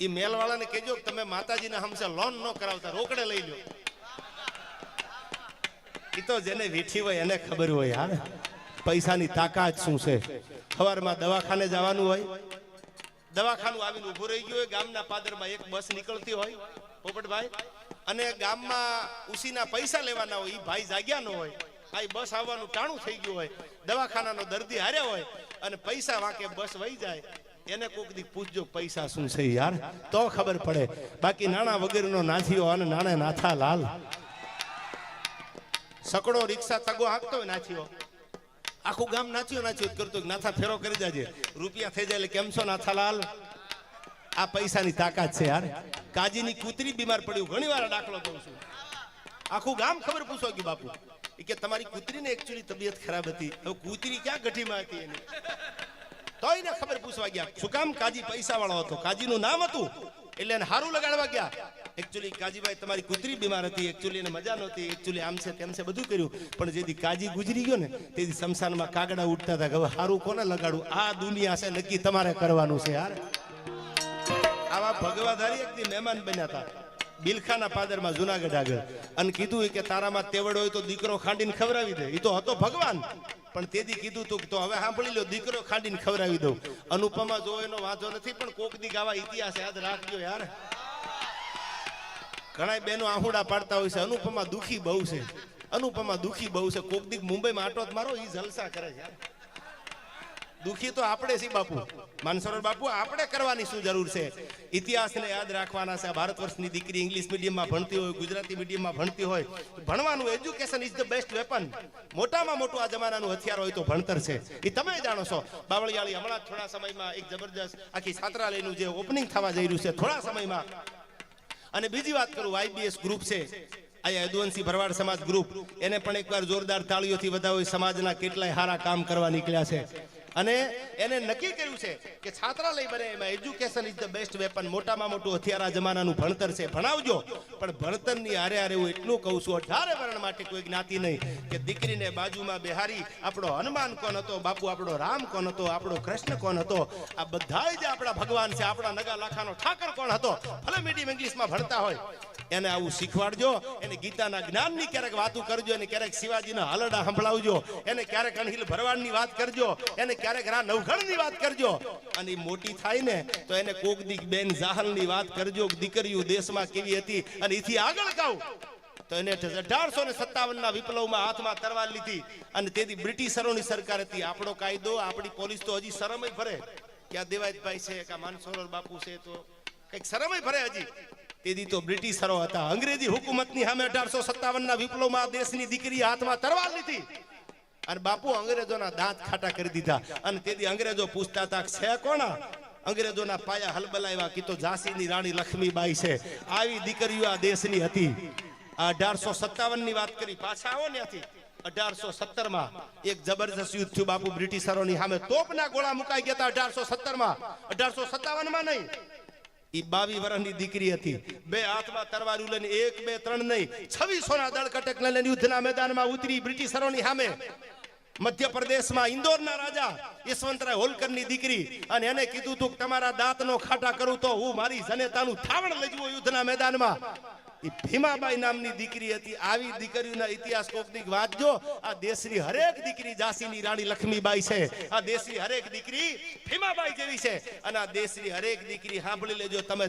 એ મેલવાળાને કહેજો કે તમે માતાજીને હમસે લોન ન કરાવતા, રોકડે લઈ લો એ તો જેને વીઠી હોય એને ખબર હોય, હા પૈસાની તાકાત શું છે? સવારમાં દવાખાને જવાનું હોય, દવાખાનું આવીને ઊભું રહી ગયું હોય, ગામના પાદરમાં એક બસ નીકળતી હોય, પોપટભાઈ, અને ગામમાં ઉસીના પૈસા લેવાના હોય એ ભાઈ જાગ્યા ન હોય, આ બસ આવવાનું ટાણું થઈ ગયું હોય, દવાખાનાનો દર્દી હાર્યા હોય, અને પૈસા વાંકે બસ વહી જાય એને કોક દી પૂછજો પૈસા શું છે યાર? તો ખબર પડે. બાકી નાણા વગરનો નાથીઓ અને નાણે નાથા લાલ. સકડો રિક્ષા તગો હાંકતો હોય નાથીઓ. આખું ગામ નાચ્યો નાચ્યો કરતો નાથા ફેરો કરી જાજે રૂપિયા થઈ જાય એટલે કેમ છો નાથાલાલ આ પૈસાની તાકાત છે યાર. કાજીની કૂતરી બીમાર પડ્યું. ઘણી વાર દાખલો કહું છું. આખું ગામ ખબર પૂછો કે બાપુ કે તમારી કૂતરીને એકચ્યુઅલી તબિયત ખરાબ હતી. હવે કૂતરી ક્યાં ગઠીમાં હતી એની? તોય ને ખબર પૂછવા ગયા, શું કામ? કાજી પૈસા વાળો હતો. કાજીનું નામ હતું? એટલે એને હારું લગાડવા ગયા. એકચ્યુઅલી કાજીભાઈ તમારી કુતરી બીમાર હતી. એકચ્યુઅલી એને મજા નહોતી. એકચ્યુઅલી આમ છે તેમ છે બધું કર્યું. પણ જેથી કાજી ગુજરી ગયો ને, તેથી શમશાનમાં કાગડા ઉઠતા હતા હવે હારું કોને લગાડું? આ દુનિયા છે, નક્કી તમારે કરવાનું છે યાર. આવા ભગવાધારી એક દી મહેમાન બન્યા હતા. બિલખાના પાદરમાં જુનાગઢ આગળ. અને કીધું કે તારામાં તેવડ હોય તો દીકરો ખાંડીને ખવડાવી દે. એ તો હતો ભગવાન. પણ તેથી કીધું તું તો હવે સાંભળી લો, દીકરો ખાડીને ખવડાવી દઉં. અનુપમા જો એનો વાંધો નથી, પણ કોક દી ગાવા ઇતિહાસ યાદ રાખજો યાર. ઘણા બેનો આહુડા પાડતા હોય છે. અનુપમા દુખી બહુ છે. અનુપમા દુખી બહુ છે. કોક દી મુંબઈમાં આટો મારો એ જલસા કરે છે યાર. દુખી તો આપણે છીએ બાપુ. માનસરોવર બાપુ, આપણે કરવાની શું જરૂર છે? ઇતિહાસને યાદ રાખવાના છે. ભારત વર્ષની દીકરી ઇંગ્લિશ મીડિયમમાં ભણતી હોય, ગુજરાતી મીડિયમમાં ભણતી હોય, ભણવાનું education is the best weapon મોટામાં મોટું આ જમાનાનું હથિયાર હોય તો ભણતર છે. એ તમે જાણો છો. બાવળિયાળી હમણાં થોડા સમયમાં એક જબરજસ્ત આખી છાત્રાલયનું જે ઓપનિંગ થવા જઈ રહ્યું છે, થોડા સમયમાં. અને બીજી વાત કરું આઈબીએસ ગ્રુપ છે. અહીંયા યદુવંશી ભરવાડ સમાજ ગ્રુપ એને પણ એકવાર જોરદાર તાળીઓથી વધાવો સમાજના કેટલાય સારા કામ કરવા નીકળ્યા છે. અને એને નક્કી કર્યું છે કે છાત્રાલય બને એમાં education is the best weapon મોટામાં મોટું હથિયાર જમાનાનું ભણતર છે. ભણાવજો. પણ ભણતરની હારે હારે હું એટલું કહું છું, અઢારે વર્ણ માટે કોઈ જ્ઞાતિ નહીં કે દીકરીને બાજુમાં બેહારી આપણો હનુમાન કોણ હતો, બાપુ આપણો રામ કોણ હતો, આપણો કૃષ્ણ કોણ હતો? આ બધા જે આપણા ભગવાન છે. આપણા નગા લાખાનો ઠાકર કોણ હતો? ભલે મીડિયમ ઇંગ્લિશમાં ભણતા હોય. એને આવું શીખવાડજો, એને ગીતાના જ્ઞાનની ક્યારેક વાતો કરજો, એને ક્યારેક શિવાજીના હલડા સંભળાવજો, એને ક્યારેક અણહિલ ભરવાડની વાત કરજો, એને ક્યારેક રા નવઘણની વાત કરજો. અને મોટી થાય ને, તો એને કોક દીક બેન જાહલની વાત કરજો દીકરીઓ દેશમાં કેવી હતી, અને એથી આગળ કહું તો એને અઢારસો ને સત્તાવન ના વિપ્લવમાં હાથમાં તરવાર લીધી, અને તેથી બ્રિટિશરોની સરકાર હતી. આપણો કાયદો, આપણી પોલીસ તો હજી શરમય ભરે. કે આ છે બાપુ છે, તો કંઈક શરમય ભરે હજી. તેથી તો બ્રિટિશરો હતા. અંગ્રેજી હુકુમતની સામે અઢારસો સત્તાવન ના વિપ્લવમાં દેશની દીકરી હાથમાં તરવાર લીધી. અને બાપુ અંગ્રેજોના દાંત ખાટા કરી દીધા. અને તેથી અંગ્રેજો પૂછતા હતા, છે કોણા અંગ્રેજોના પાયા હલબલાવ્યા કીધો ઝાંસીની રાણી લક્ષ્મીબાઈ છે. આવી દીકરીઓ આ દેશની હતી. આ અઢારસો સત્તાવનની વાત કરી, પાછા આવો ત્યાંથી અઢારસો સત્તરમાં એક જબરજસ્ત યુદ્ધ થયું. બાપુ બ્રિટિશરોની સામે તોપના ગોળા મુકાઈ ગયા હતા અઢારસો સત્તરમાં અઢારસો સત્તાવનમાં નહીં. ઈ બાવી વર્ષની દીકરી હતી. બે હાથમાં તરવારું લઈને એક, બે, ત્રણ નહીં. છવ્વીસો ના દળ કટક લઈને યુદ્ધના મેદાનમાં ઉતરી બ્રિટિશરોની સામે. મધ્યપ્રદેશમાં ઇન્દોરના રાજા યશવંતરાય હોલકરની દીકરી. અને એને કીધું તું તમારા તમારા દાંતનો ખાટા કરું તો હું મારી જનેતાનું થાવણ લજવું યુદ્ધના મેદાનમાં. ઈ ભીમાબાઈ નામની દીકરી હતી. આવી દીકરીઓના ઇતિહાસ કોકની વાંચજો. આ દેશની હરેક દીકરી ઝાંસીની રાણી લક્ષ્મીબાઈ છે. આ દેશની હરેક દીકરી ભીમાબાઈ જેવી છે. અને આ દેશની હરેક દીકરી સાંભળી લેજો. તમે